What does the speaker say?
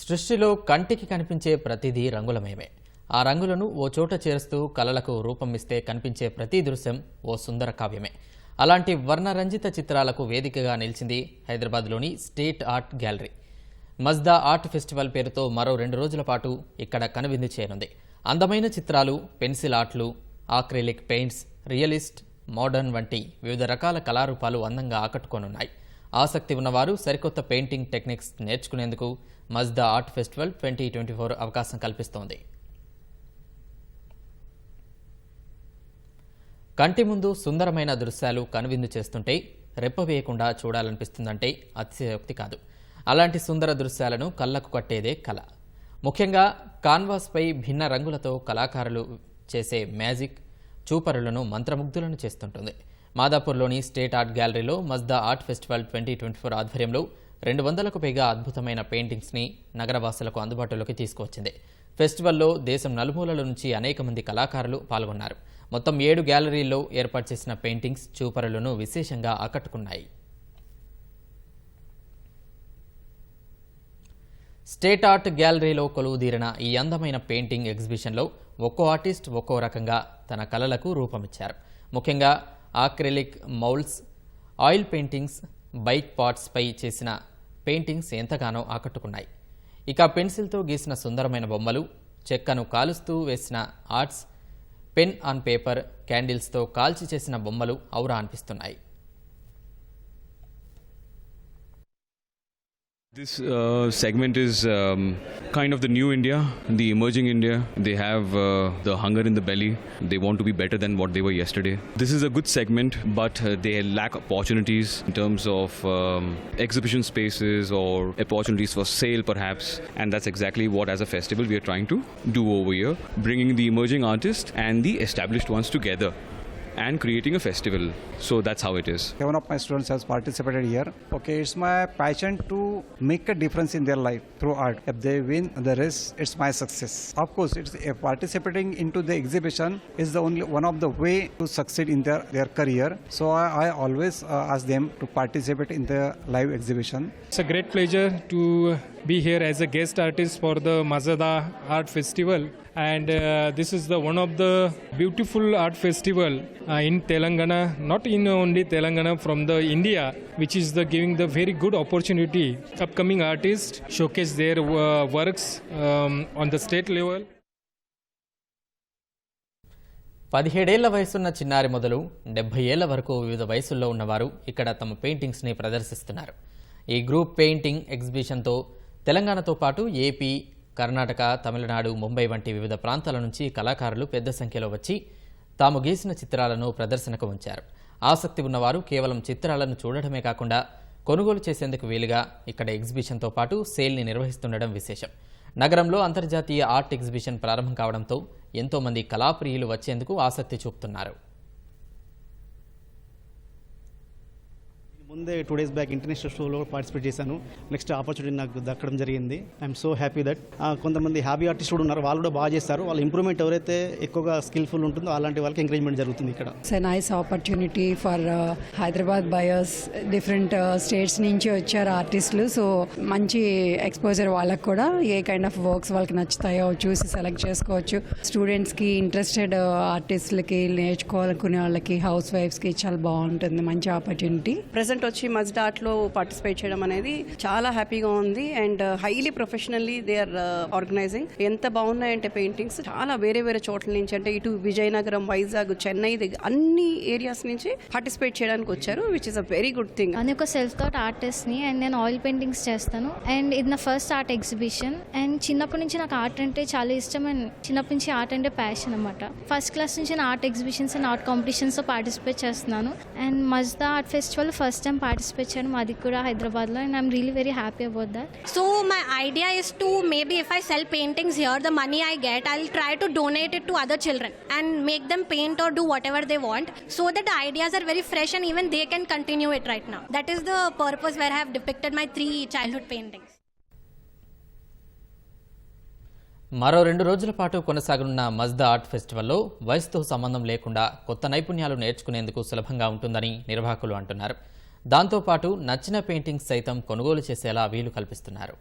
సృష్టిలో కంటికి కనిపించే ప్రతిదీ రంగులమయమే ఆ రంగులను ఓ చోట చేరుస్తూ కలలకు రూపం ఇస్తే కనిపించే ప్రతి దృశ్యం ఓ సుందర కావ్యమే. అలాంటి వర్ణరంజిత చిత్రాలకు వేదికగా నిలిచింది హైదరాబాద్లోని state art gallery. Mazda art festival పేరుతో మరో రెండు రోజుల పాటు ఇక్కడ కనువిందు చేయనుంది. అందమైన చిత్రాలు పెన్సిల్ ఆర్ట్లు ఆక్రిలిక్ పెయింట్స్ రియలిస్ట్ మోడర్న్ వంటి వివిధ రకాల కళారూపాలు అందంగా ఆకట్టుకోనున్నాయి. ఆసక్తి ఉన్నవారు సరికొత్త painting techniques నేర్చుకునేందుకు Mazda art festival twenty twenty four అవకాశం కల్పిస్తోంది. కంటి ముందు సుందరమైన దృశ్యాలు కనువిందు చేస్తుంటే రెప్పవేయకుండా చూడాలనిపిస్తుందంటే అతిశయోక్తి కాదు. అలాంటి సుందర దృశ్యాలను కళ్ళకు కట్టేదే కళ. ముఖ్యంగా కాన్వాస్పై భిన్న రంగులతో కళాకారులు చేసే మ్యాజిక్ చూపరులను మంత్రముగ్ధులను చేస్తుంటుంది. మాదాపూర్లోని స్టేట్ ఆర్ట్ గ్యాలరీలో Mazda art festival twenty twenty four ఆధ్వర్యంలో రెండు వందలకు పైగా అద్భుతమైన పెయింటింగ్స్ని నగరవాసులకు అందుబాటులోకి తీసుకువచ్చింది. ఫెస్టివల్లో దేశం నలుమూలల నుంచి అనేక మంది కళాకారులు పాల్గొన్నారు. మొత్తం ఏడు గ్యాలరీల్లో ఏర్పాటు చేసిన పెయింటింగ్స్ చూపరులను విశేషంగా ఆకట్టుకున్నాయి. స్టేట్ ఆర్ట్ గ్యాలరీలో కొలువుదీరిన ఈ అందమైన పెయింటింగ్ ఎగ్జిబిషన్లో ఒక్కో ఆర్టిస్ట్ ఒక్కో రకంగా తన కళలకు రూపమిచ్చారు. ముఖ్యంగా ఆక్రిలిక్ మౌల్స్ ఆయిల్ పెయింటింగ్స్ బైక్ పార్ట్స్పై చేసిన పెయింటింగ్స్ ఎంతగానో ఆకట్టుకున్నాయి. ఇక పెన్సిల్తో గీసిన సుందరమైన బొమ్మలు చెక్కను కాలుస్తూ వేసిన ఆర్ట్స్ పెన్ ఆన్ పేపర్ క్యాండిల్స్తో కాల్చి చేసిన బొమ్మలు ఔరా అనిపిస్తున్నాయి. This uh, segment is um, kind of the new India, the emerging India. They have uh, the hunger in the belly. They want to be better than what they were yesterday. This is a good segment, but uh, they lack opportunities in terms of um, exhibition spaces or opportunities for sale, perhaps. And that's exactly what, as a festival, we are trying to do over here, bringing the emerging artists and the established ones together and creating a festival. So that's how it is. One of my students has participated here. Okay, it's my passion to make a difference in their life through art. If they win the race, it's my success. Of course, it's uh, participating into the exhibition is the only one of the way to succeed in their, their career. So I, I always uh, ask them to participate in the live exhibition. It's a great pleasure to be here as a guest artist for the Mazada Art Festival. And uh, this is the one of the beautiful art festival uh, in Telangana, not in only Telangana, from the India, which is the giving the very good opportunity. Upcoming artists showcase their uh, works um, on the state level. పదిహేడేళ్ళ వయసున్న చిన్నారి మొదలు డెబ్బై ఏళ్ళ వరకు వివిధ వయసుల్లో ఉన్నవారు ఇక్కడ తమ పెయింటింగ్స్ని ప్రదర్శిస్తున్నారు ఈ గ్రూప్ పెయింటింగ్ ఎగ్జిబిషన్తో తెలంగాణతో పాటు ఏపీ కర్ణాటక తమిళనాడు ముంబై వంటి వివిధ ప్రాంతాల నుంచి కళాకారులు పెద్ద సంఖ్యలో వచ్చి తాము గీసిన చిత్రాలను ప్రదర్శనకు ఉంచారు. ఆసక్తి ఉన్నవారు కేవలం చిత్రాలను చూడటమే కాకుండా కొనుగోలు చేసేందుకు వీలుగా ఇక్కడ ఎగ్జిబిషన్తో పాటు సేల్ని నిర్వహిస్తుండడం విశేషం. నగరంలో అంతర్జాతీయ ఆర్ట్ ఎగ్జిబిషన్ ప్రారంభం కావడంతో ఎంతోమంది కళాప్రియులు వచ్చేందుకు ఆసక్తి చూపుతున్నారు. ముందే టూ డేస్ బ్యాక్ ఇంటర్నేషనల్ షోలో పార్టిసిపేట్ చేశాను. నెక్స్ట్ ఆపర్చునిటీ నాకు దక్కడం జరిగింది. ఐఎమ్ సో హ్యాపీ దట్ కొంతమంది హ్యాపీ ఆర్టిస్ట్ కూడా ఉన్నారు. వాళ్ళు కూడా బాగా చేస్తారు. వాళ్ళ ఇంప్రూవ్మెంట్ ఎవరైతే ఎక్కువగా స్కిల్ఫుల్ ఉంటుందో అలాంటి వాళ్ళకి ఎంకరేజ్మెంట్ జరుగుతుంది ఇక్కడ. Opportunity for uh, Hyderabad buyers, different uh, states నుంచి వచ్చారు ఆర్టిస్టులు సో మంచి ఎక్స్పోజర్ వాళ్ళకి కూడా ఏ కైండ్ ఆఫ్ వర్క్స్ వాళ్ళకి నచ్చుతాయో చూసి సెలెక్ట్ చేసుకోవచ్చు. స్టూడెంట్స్కి ఇంట్రెస్టెడ్ ఆర్టిస్టులకి నేర్చుకోవాలనుకునే వాళ్ళకి హౌస్ వైఫ్స్కి చాలా బాగుంటుంది. మంచి ఆపర్చునిటీ ప్రెసెంట్ వచ్చి మజ్డా ఆర్ట్లో పార్టిసిపేట్ చేయడం అనేది చాలా హ్యాపీగా ఉంది. And highly professionally they are organising ఎంత బాగున్నాయంటే పెయింటింగ్స్ చాలా వేరే వేరే చోట్ల నుంచి అంటే ఇటు విజయనగరం వైజాగ్ చెన్నై దగ్గర అన్ని ఏరియాస్ నుంచి పార్టిసిపేట్ చేయడానికి వచ్చారు which is a very good thing నేను ఒక సెల్ఫ్ థాట్ ఆర్టిస్ట్ని అండ్ నేను ఆయిల్ పెయింటింగ్స్ చేస్తాను. అండ్ ఇది నా ఫస్ట్ ఆర్ట్ ఎగ్జిబిషన్ అండ్ చిన్నప్పటి నుంచి నాకు ఆర్ట్ అంటే చాలా ఇష్టం. అండ్ చిన్నప్పటి నుంచి ఆర్ట్ అంటే ప్యాషన్ అనమాట ఫస్ట్ క్లాస్ నుంచి నేను art exhibitions and art competitions participate చేస్తున్నాను. And Mazda art festival first time participate చేయడం అది కూడా హైదరాబాద్లో and I'm really very happy about that so my idea is to maybe if I sell paintings here the money I get I try to donate it to other children and make them paint or do whatever they want so that ideas are very fresh and even they can continue it right now that is the purpose where have depicted my three childhood paintings మరో రెండు రోజుల పాటు కొనసాగనున్న Mazda art ఫెస్టివల్లో వయసుతో సంబంధం లేకుండా కొత్త నైపుణ్యాలు నేర్చుకునేందుకు సులభంగా ఉంటుందని నిర్వాహకులు అంటున్నారు. దాంతోపాటు నచ్చిన పెయింటింగ్స్ సైతం కొనుగోలు చేసేలా వీలు కల్పిస్తున్నారు.